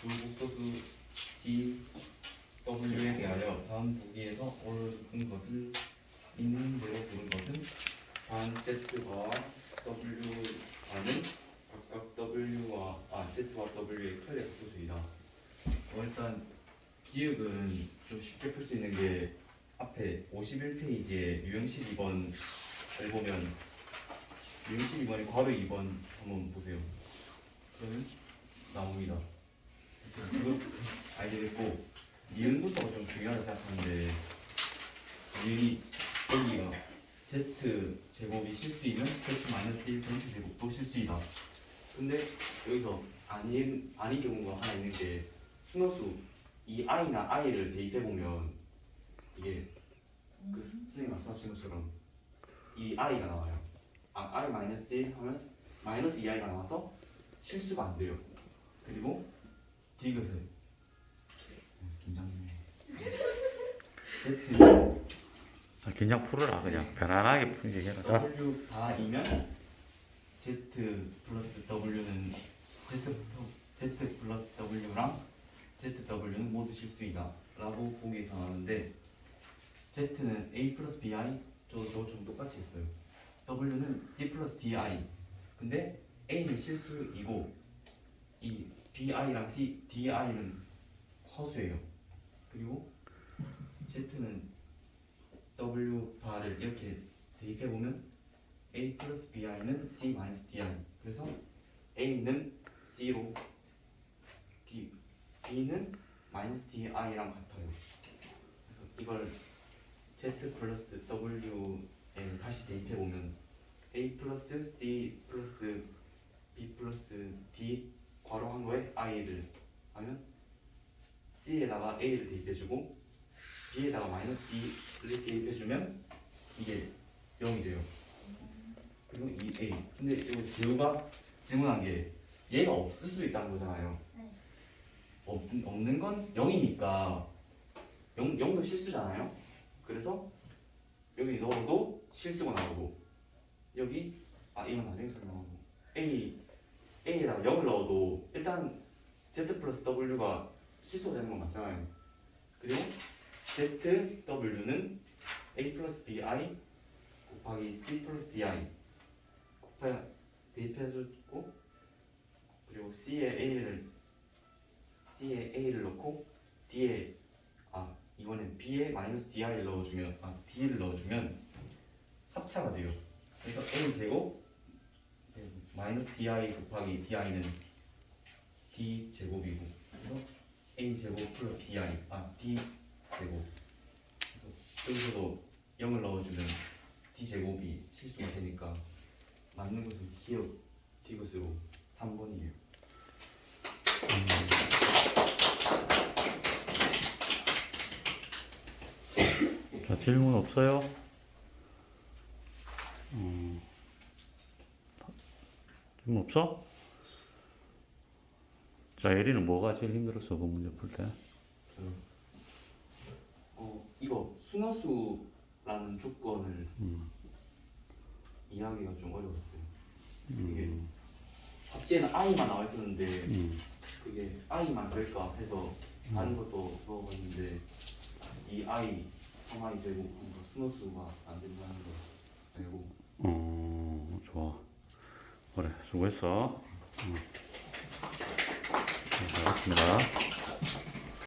불국소수 G W에 대하여 다음 보기에서 옳은 것을 있는 대로 부른 것은 단 Z와 W와는 각각 W와 아 Z와 W의 혈의 소수이다. 어, 일단 기억은 좀 쉽게 풀 수 있는 게 앞에 51페이지에 유형식 2번을 보면 유형식 2번이 괄호 2번 한번 보세요. 그러면 나옵니다. 됐고 니은부터가 좀 중요하다고 생각하는데 니은이 여기가 z 제곱이 실수이면 z 마이너스 1 전체 제곱도 실수이다. 근데 여기서 아닌 아닌 경우가 하나 있는 게 순호수 이 i나 i를 대입해 보면 이게 그 선생님 말씀하신 것처럼 이 i가 나와요. 아 i 마이너스 1 하면 마이너스 2i가 나와서 실수가 안 돼요. 그리고 디귿을 음, 긴장되네. Z 아, 긴장 풀어라 그냥 편안하게 풀게 해라. 자, w 다이면 z 플러스 w는 z z 플러스 w랑 zw는 모두 실수이다 라고 보기에서 나왔는데 z는 a 플러스 bi 저저좀 똑같이 했어요. w는 c 플러스 di 근데 a는 실수이고 이 bi랑 c di는 허수예요. 그리고 z는 w 바를 이렇게 대입해 보면 a 플러스 bi는 c 마이너스 di 그래서 a는 c로 d b는 마이너스 di랑 같아요. 이걸 z 플러스 w에 다시 대입해 보면 a 플러스 c 플러스 b 플러스 d 괄호 한 거에 i를 하면 c에다가 a를 대입해주고 b에다가 마이너스 d를 대입해주면 이게 0이 돼요. 그리고 이 a 근데 이거 지우가 질문한 게 얘가 없을 수 있다는 거잖아요. 네. 없, 없는 건 0이니까 0, 0도 실수잖아요. 그래서 여기 넣어도 실수가 나오고 여기 아 이건 나중에 설명하고 a a에다가 0을 넣어도 일단 z 플러스 w가 실수가 되는 건 맞잖아요. 그리고 z w는 a 플러스 bi 곱하기 c 플러스 di 곱해 대입해주고 그리고 c에 a를 c에 a를 넣고 d에 아 이거는 b에 마이너스 di를 넣어주면 아 d를 넣어주면 합차가 돼요. 그래서 a 제곱 네, 마이너스 di 곱하기 di는 d 제곱이고 그래서 a 제곱 플러스 di 아 d 제곱 그래서 여기서도 0을 넣어주면 d 제곱이 실수가 되니까 맞는 것은 기억 디귿으로 3번이에요. 자 질문 없어요? 음, 질문 없어? 자 예리는 뭐가 제일 힘들었어 그 문제 풀 때? 어 이거 순허수라는 조건을 음. 이해하기가 좀 어려웠어요. 이게 합지에는 i만 나와 있었는데 음. 그게 i만 될까 해서 다른 것도 넣어봤는데 이 i 3i 되고 뭔가 순허수가 안 된다는 거 알고 어 좋아 그래 수고했어 음. 네, 잘했습니다